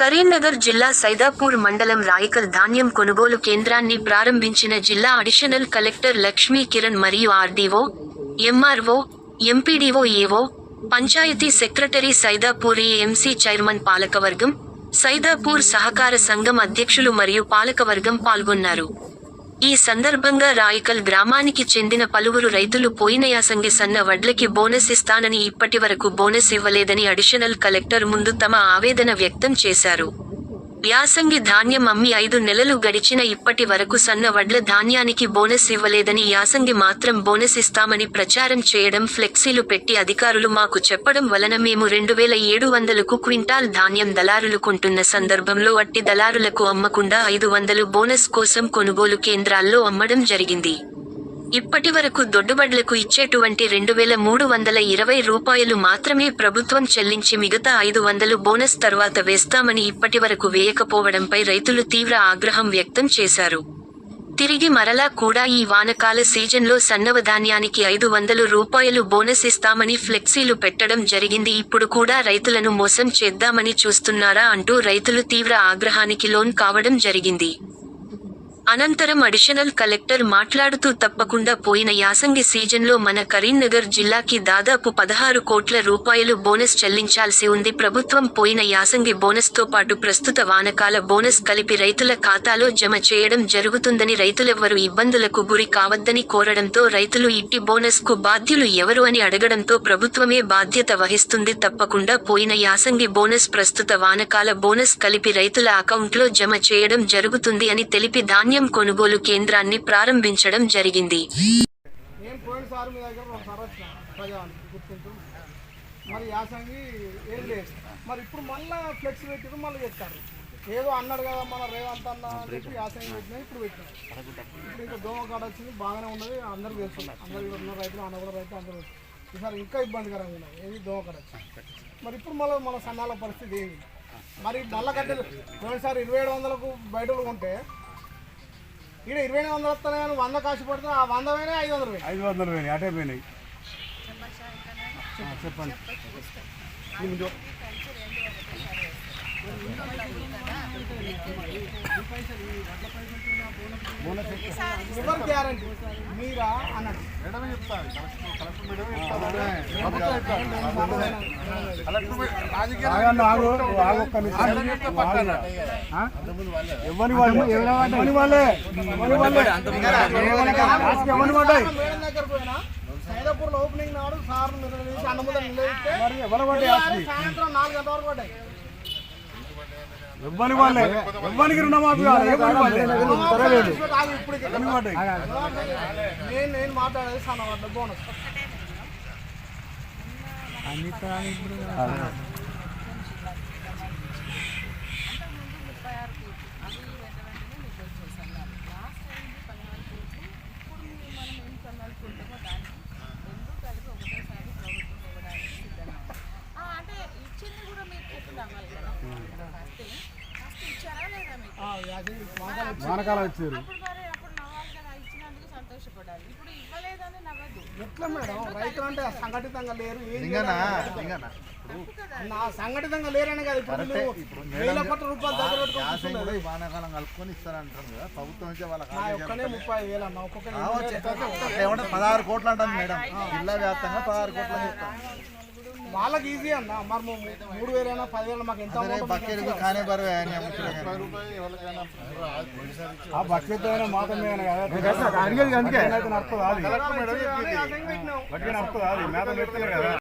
కరీంనగర్ జిల్లా సైదాపూర్ మండలం రాయికల్ ధాన్యం కొనుగోలు కేంద్రాన్ని ప్రారంభించిన జిల్లా అడిషనల్ కలెక్టర్ లక్ష్మీ కిరణ్ మరియు RDO MRO MPDO AO panchayat secretary Saidapur AMC chairman పాలకవర్గం సైదాపూర్ సహకార సంఘం అధ్యక్షులు మరియు పాలకవర్గం పాల్గొన్నారు. ఈ సందర్భంగా రాయికల్ గ్రామానికి చెందిన పలువురు రైతులు పోయిన యాసంగి సన్న వడ్లకి బోనస్ ఇస్తానని ఇప్పటి వరకు బోనస్ ఇవ్వలేదని అడిషనల్ కలెక్టర్ ముందు తమ ఆవేదన వ్యక్తం చేశారు. యాసంగి ధాన్యం అమ్మి ఐదు నెలలు గడిచిన ఇప్పటి వరకు సన్న వడ్ల ధాన్యానికి బోనస్ ఇవ్వలేదని యాసంగి మాత్రం బోనస్ ఇస్తామని ప్రచారం చేయడం ఫ్లెక్సీలు పెట్టి అధికారులు మాకు చెప్పడం వలన మేము రెండు వేల ఏడు వందలకు క్వింటాల్ ధాన్యం దళారులు కొంటున్న సందర్భంలో అట్టి దళారులకు అమ్మకుండా ఐదు వందలు బోనస్ కోసం కొనుగోలు కేంద్రాల్లో అమ్మడం జరిగింది. ఇప్పటి వరకు దొడ్డుబడ్లకు ఇచ్చేటువంటి రెండు వేల మూడు వందల ఇరవై రూపాయలు మాత్రమే ప్రభుత్వం చెల్లించి మిగతా ఐదు వందలు బోనస్ తర్వాత వేస్తామని ఇప్పటి వరకు వేయకపోవడంపై రైతులు తీవ్ర ఆగ్రహం వ్యక్తం చేశారు. తిరిగి మరలా కూడా ఈ వానకాల సీజన్లో సన్నవధాన్యానికి ఐదు వందలు రూపాయలు బోనస్ ఇస్తామని ఫ్లెక్సీలు పెట్టడం జరిగింది. ఇప్పుడు కూడా రైతులను మోసం చేద్దామని చూస్తున్నారా అంటూ రైతులు తీవ్ర ఆగ్రహానికి లోన్ కావడం జరిగింది. అనంతరం అడిషనల్ కలెక్టర్ మాట్లాడుతూ తప్పకుండా పోయిన యాసంగి సీజన్లో మన కరీంనగర్ జిల్లాకి దాదాపు పదహారు కోట్ల రూపాయలు బోనస్ చెల్లించాల్సి ఉంది. ప్రభుత్వం పోయిన యాసంగి బోనస్తో పాటు ప్రస్తుత వానకాల బోనస్ కలిపి రైతుల ఖాతాలో జమ చేయడం జరుగుతుందని రైతులెవ్వరూ ఇబ్బందులకు గురి కావద్దని కోరడంతో రైతులు ఇట్టి బోనస్కు బాధ్యులు ఎవరు అని అడగడంతో ప్రభుత్వమే బాధ్యత వహిస్తుంది. తప్పకుండా పోయిన యాసంగి బోనస్ ప్రస్తుత వానకాల బోనస్ కలిపి రైతుల అకౌంట్లో జమ చేయడం జరుగుతుంది అని తెలిపి ధాన్యం కొనుగోలు కేంద్రాన్ని ప్రారంభించడం జరిగింది. నేను మరి యాసంగి ఏం లేదు. మరి ఇప్పుడు మళ్ళీ ఫ్లెక్స్ పెట్టిరు మళ్ళీ చేస్తారు ఏదో అన్నాడు కదా మన రేవంత్ అన్న అని చెప్పి యాసంగి పెట్టినా ఇప్పుడు పెట్టినాం. ఇప్పుడు ఇంకా దోమ కాడ వచ్చింది బాగానే ఉన్నది అందరూ తెలుస్తుంది అందరు ఉన్న రైతులు అన్న కూడా రైతులు అందరూ ఈసారి ఇంకా ఇబ్బందికరంగా ఉన్నాయి ఏది దోమ కాడ వచ్చింది. మరి ఇప్పుడు మళ్ళీ మన సన్నాల పరిస్థితి ఏంటి మరి నల్ల గడ్డలు పోయినసారి ఇరవై ఏడు వందలకు బయటలు ఉంటే ఇక్కడ ఇరవై ఎనిమిది వందలు వస్తాయి కానీ వంద కాసు పడితే ఆ వంద పోయినాయి ఐదు వందలు పోయినాయి. ఐదు వందలు పోయినాయి అటే పోయినాయి. చెప్పండి. ఎవరు గ్యారంటీ మీరా అన్నాడు ఒక్క నిమిషం. ఆగు. ఆ? ఎవరి వాళ్ళే? ఎవరి వాళ్ళే? ఎవరి వాళ్ళే? ఎవరి పోయినా? సైదాపూర్ ఓపెనింగ్ నాడు సార్ నిలదీసి అన్నముద తెల్లారి సాయంత్రం నాలుగు గంటల వరకు పడ్డాయి. ఎవరి వాళ్ళే ఎవరికి రుణమాఫీ వాళ్ళే పడ్డాయి నేను మాట్లాడేది సన్న వడ్ల బోనస్ అంటే ఇచ్చింది కూడా మీరు చెప్పిన అవ్వాలి కదా ఫస్ట్ ఫస్ట్ ఇచ్చారా లేదా మీకు ఆ, అది మాట్లాడ- వానకాలం వచ్చారు అప్పుడు మరి అప్పుడు నవ్వాలి కదా ఇచ్చినందుకు సంతోషపడాలి ఇప్పుడు ఇవ్వలేదని నవ్వద్దు. ఎట్లా మేడం? రైతులు అంటే సంఘటితంగా లేరు నా సంఘటితంగా లేరనే కదా ఇప్పుడు వేల కోట్ల రూపాయలు దగ్గర వానాకాలం కలుపుకొని ఇస్తారంటారు కదా. ప్రభుత్వం నుంచి వాళ్ళకి నా ఆదేశాలు ఒక్కనే ముప్పై వేలు అన్న ఒక్కొక్క పదహారు కోట్లు అంటుంది మేడం. జిల్లా వ్యాప్తంగా పదహారు కోట్లు అని చెప్తాం వాళ్ళకి ఈజీ అన్న. మరి మూడు వేలైనా పదివేలు మాకు ఎంత. ఆ బకెట్ అయినా మాత్రం అడిగేది అందుకే నడుస్తుంది అది. నడుస్తుంది అది మేత పెడుతున్నారు కదా